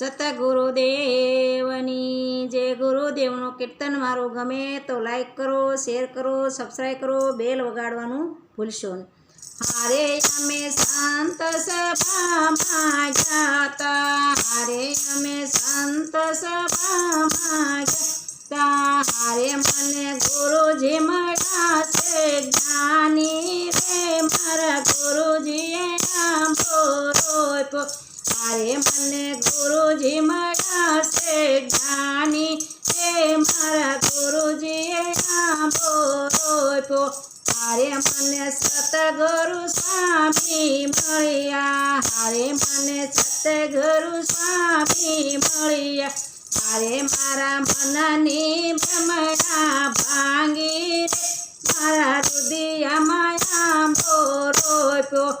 સતગુરુદેવની જે ગુરુદેવનું કીર્તન મારું ગમે તો લાઈક કરો શેર કરો સબસ્ક્રાઈબ કરો બેલ વગાડવાનું ભૂલશો નહીં હારે અમે સંત સભામાં જાતા, હારે અમે સંત સભામાં જાતા, હારે મને ગુરુજી મળ્યા છે, જ્ઞાની રે મારા ગુરુજીએ નામ રોપ્યો હારે મને ગુરુજી મળશે જ્ઞાની. એ મારા ગુરુજીએ આંબો રોપ્યો હારે મને સતગુરુ સ્વામી મળ્યા. હારે મને સતગુરુ સ્વામી મળ્યા. હારે મારા મનની ભ્રમણા ભાંગી. મારા રુદિયામાં આંબો રોપ્યો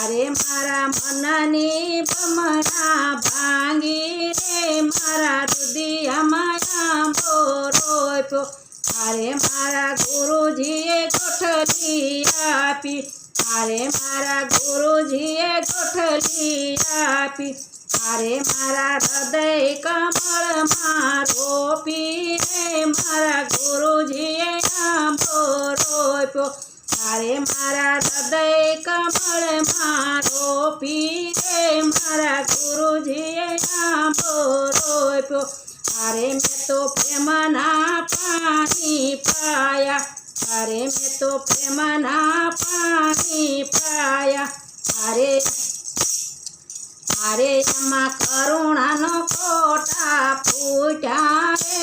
અરે મારા મનની ભ્રમણા ભાંગી રે, મારા રુદિયામાં આંબો રોપ્યો હારે મારા ગુરુજીએ ગોઠલી આપી, અરે મારા ગુરુજીએ ગોઠલી આપી, અરે મારા હૃદય કમળમાં રોપી રે, મારા ગુરુજીએ આંબો રોપ્યો હારે મારા હૃદય કમળ મારો પીરે, મારા ગુરુજીએ આંબો રોપ્યો. અરે મેં તો પ્રેમના પાણી પાયા. અરે મેં તો પ્રેમના પાણી પાયા. અરે અરે એમાં કરુણાનો કોટા ફૂટ્યા રે.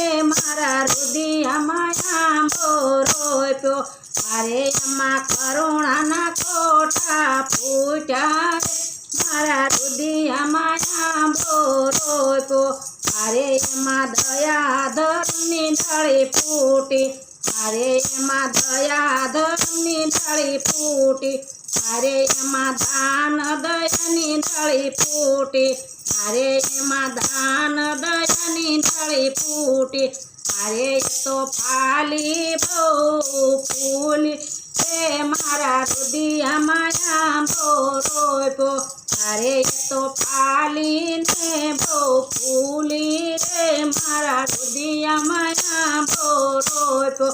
અરે એમાં કરુણાના કોઠા ફૂટ્યા મારા રુદિયામાં આંબો રોપ્યો અરે એમાં દયા ધરની ડાળી ફૂટી. અરે એમાં દયા ધરની ડાળી ફૂટી. અરે એમાં દાન દયાની ડાળી ફૂટી. અરે એમાં દાન દયાની ડાળી ફૂટી. અરે તો ફાલી બહુ ફૂલ રે મારા રુદિયામાં આંબો રોપ્યો અરે તો ફાલી ને બહુ ફૂલી રે મારા રુદિયામાં આંબો રોપ્યો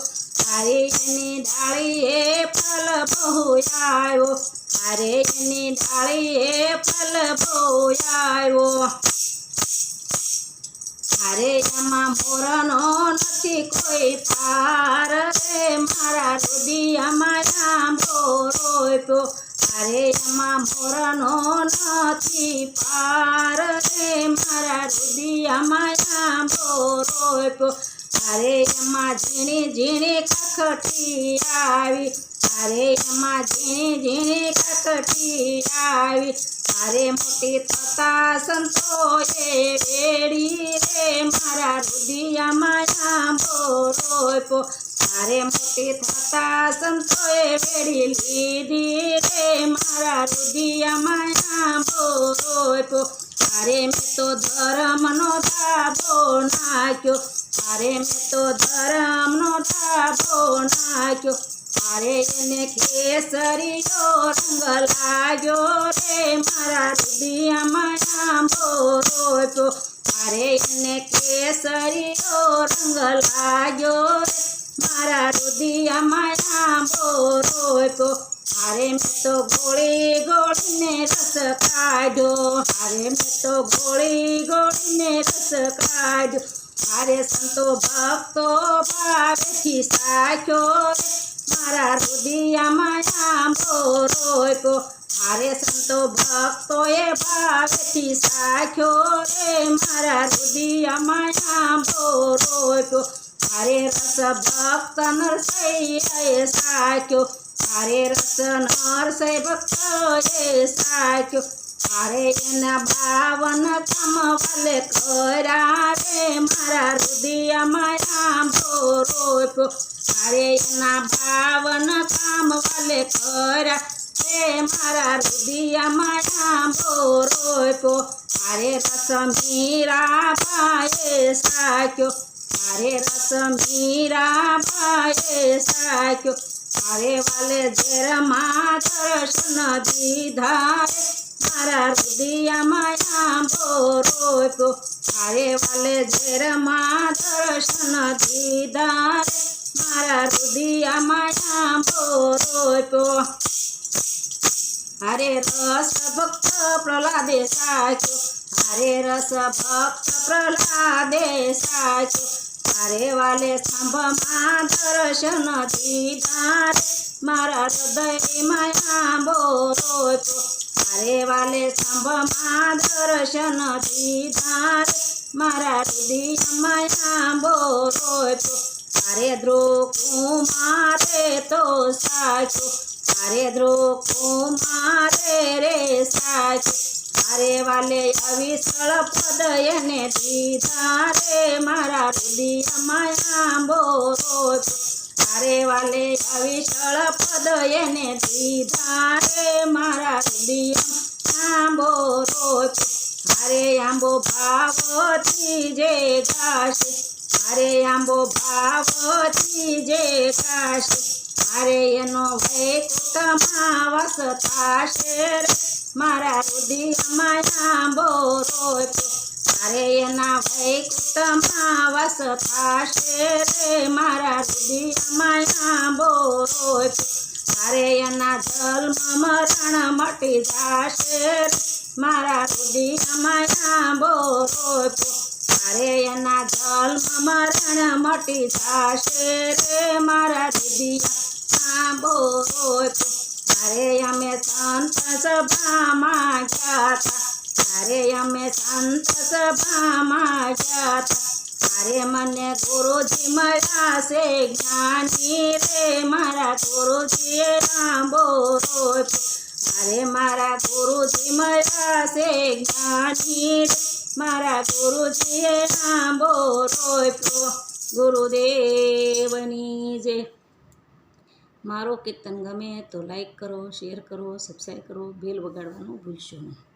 અરે એની ડાળીએ ફલ બહુ આવ્યો. અરે એની ડાળીએ ફલ બહુ આવ્યો. અરે એમાં મોરનો નથી કોઈ પાર. રે મારા રુદિયામાં આંબો રોપ્યો અરે એમાં મોરનો નથી પાર. રે મારા રુદિયામાં આંબો રોપ્યો અરે એમાં ઝીણી ઝીણી કખટી આવી. અરે એમાં ઝીણી ઝીણી કખટી આવી મારે મોટી થતા સંતોએ રેડી રે. મારા રુદિયામાં આંબો રોપો મારે મોટી થતા સંતોએ વેડી લીધી રે. મારા રુદિયામાં આંબો રોપો મારે મેં તો ધર્મનો ધાબો નાખ્યો મારે મેં તો ધર્મનો ધાબો નાખ્યો. અરે એને કેસરીયો રંગ લાગ્યો રે મારા રુદિયામાં આંબો રોપ્યો અરે એને કેસરીયો રંગ લાગ્યો રે મારા રુદિયામાં આંબો રોપ્યો અરે મેં તો ગોળી ગોળીને રસ કાઢ્યો અરે મેં તો ગોળી ગોળીને રસ કાઢ્યો અરે સંતો ભક્તો ભાવેથી સાખ્યો રે મારા રુદિયામાં આંબો રોપ્યો અરે સંતો ભક્તોએ ભાવેથી સાખ્યો રે. મારા રુદિયામાં આંબો રોપ્યો અરે રસ ભક્ત નરસૈયાએ સાખ્યો. અરે રસ નરસૈ ભક્તોએ સાખ્યો. અરે એના બાવન કામ વાલે કર્યા રે. મારા રુદિયામાં આંબો રોપ્યો અરે એના બાવન કામ વાલે કર્યા રે મારા રુદિયામાં આંબો રોપ્યો. અરે રસ મીરા ભાઈએ સાખ્યો અરે રસ મીરા ભાઈએ સાખ્યો અરે વાલે ઝેરમાં દર્શન દીધા મારા રુદિયામાં આંબો રોપ્યો. તારે વાલે ઝેરમાં દર્શન દીધા મારા રુદિયામાં આંબો રોપ્યો હરે રસ ભક્ત પ્રહલાદે સાચ્યો હરે રસ ભક્ત પ્રહલાદે સાચ્યો તારે વાલે સ્તંભમાં દર્શન દીધા રે મારા હૃદયમાં આંબો રોપ્યો તારે વાલે સ્તંભમાં દર્શન દીધા રે મારા હૃદયમાં આંબો રોપ્યો તારે ધ્રુવ કુમારે તો સાચો, તારે ધ્રુવ કુમારે રે સાચો. તારે વાલે અવિસળ પદ એને દીધા રે મારા હૃદયમાં આંબો રોપ્યો તારે વાલે અવિસળ પદ એને દીધા રે મારા હૃદયમાં આંબો રોપ્યો મારે આંબો ભાવથી જે ગાશે મારે આંબો ભાવથી જે કાશે, મારે એનો વૈકુટમાં વસ થાશે મારા હૃદયમાં આંબો રોપ્યો, મારે એના વૈકુટમાં વસ થાશે મારા હૃદયમાં આંબો રોપ્યો, મારે એના જન્મ મરણ મટી જાશે મારા હૃદયમાં આંબો રોપ્યો મારે એના જન્મ મરણ મટી થશે રે મારા દીદિયા. આંબો મારે અમે સંત સભામાં ગયા હતા. ત્યારે અમે સંત સભામાં ગયા હતા. ત્યારે મને ગુરુજી મળ્યા છે જ્ઞાની રે મારા ગુરુજી. આંબો તારે મારા ગુરુજી મળ્યા છે જ્ઞાની રે. ગુરુજીએ આંબો રોપ્યો ગુરુદેવની જે. મારો કીર્તન ગમે તો લાઈક કરો શેર કરો સબસ્ક્રાઈબ કરો બેલ વગાડવાનું ભૂલશો નહીં.